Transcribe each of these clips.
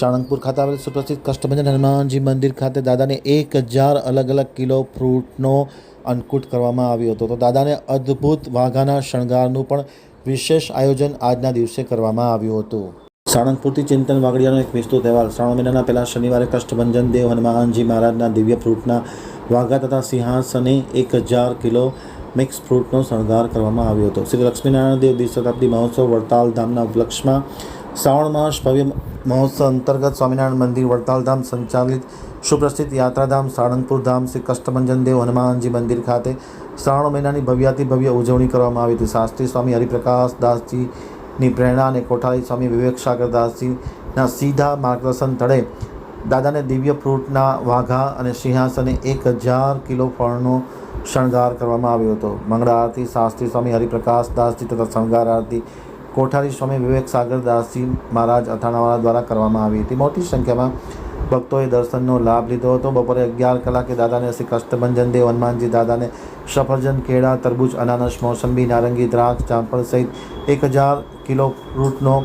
સાળંગપુર ખાતે આવેલ સુપ્રસિદ્ધ કષ્ટભંજન હનુમાનજી મંદિર ખાતે દાદાને એક હજાર અલગ અલગ કિલો ફ્રૂટનો અન્નકૂટ કરવામાં આવ્યો હતો. તો દાદાને અદ્ભુત વાઘાના શણગારનું પણ વિશેષ આયોજન આજના દિવસે કરવામાં આવ્યું હતું. સાળંગપુરથી ચિંતન વાગડિયાનો એક વિસ્તૃત અહેવાલ. શ્રાવણ મહિનાના પહેલા શનિવારે કષ્ટભંજન દેવ હનુમાનજી મહારાજના દિવ્ય ફ્રૂટના વાઘા તથા સિંહાસને એક હજાર કિલો મિક્સ ફ્રૂટનો શણગાર કરવામાં આવ્યો હતો. શ્રી લક્ષ્મીનારાયણ દેવ દ્વિશતાબ્દી મહોત્સવ વડતાલ ધામના ઉપલક્ષમાં શ્રાવણ માસ ભવ્ય મહોત્સવ અંતર્ગત સ્વામિનારાયણ મંદિર, વડતાલ ધામ સંચાલિત સુપ્રસિદ્ધ યાત્રાધામ, સાળંગપુર ધામ, શ્રી કષ્ટભંજન દેવ હનુમાનજી મંદિર ખાતે શ્રાવણ મહિનાની ભવ્યાતિ ભવ્ય ઉજવણી કરવામાં આવી હતી. શાસ્ત્રી સ્વામી હરિપ્રકાશ દાસજીની પ્રેરણા અને કોઠારી સ્વામી વિવેક સાગરદાસજીના સીધા માર્ગદર્શન તળે દાદાને દિવ્ય ફ્રૂટના વાઘા અને સિંહાસને એક હજાર કિલો ફળનો શણગાર કરવામાં આવ્યો હતો. મંગળા આરતી શાસ્ત્રી સ્વામી હરિપ્રકાશ દાસજી તથા શણગાર આરતી કોઠારી સ્વામી વિવેક સાગરદાસજી મહારાજ અથાણાવાળા દ્વારા કરવામાં આવી હતી. મોટી સંખ્યામાં ભક્તોએ દર્શનનો લાભ લીધો હતો. બપોરે અગિયાર કલાકે દાદાને શ્રી કષ્ટભંજન દેવ હનુમાનજી દાદાને સફરજન, કેળા, તરબૂચ, અનાનસ, મોસંબી, નારંગી, દ્રાક્ષ જામફળ સહિત એક હજાર કિલો ફ્રૂટનો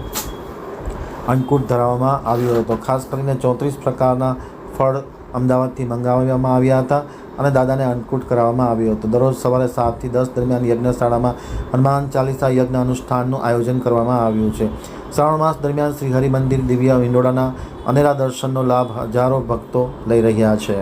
અંકુટ ધરાવવામાં આવ્યો હતો. ખાસ કરીને ચોત્રીસ પ્રકારના ફળ અમદાવાદથી મંગાવવામાં આવ્યા હતા અને દાદાને અન્નકૂટ કરાવવામાં આવ્યો હતો. દરરોજ સવારે સાતથી દસ દરમિયાન યજ્ઞશાળામાં હનુમાન ચાલીસા યજ્ઞ અનુષ્ઠાનનું આયોજન કરવામાં આવ્યું છે. શ્રાવણ માસ દરમિયાન શ્રી હરિમંદિર દિવ્ય વિંડોળાના અનેરા દર્શનનો લાભ હજારો ભક્તો લઈ રહ્યા છે.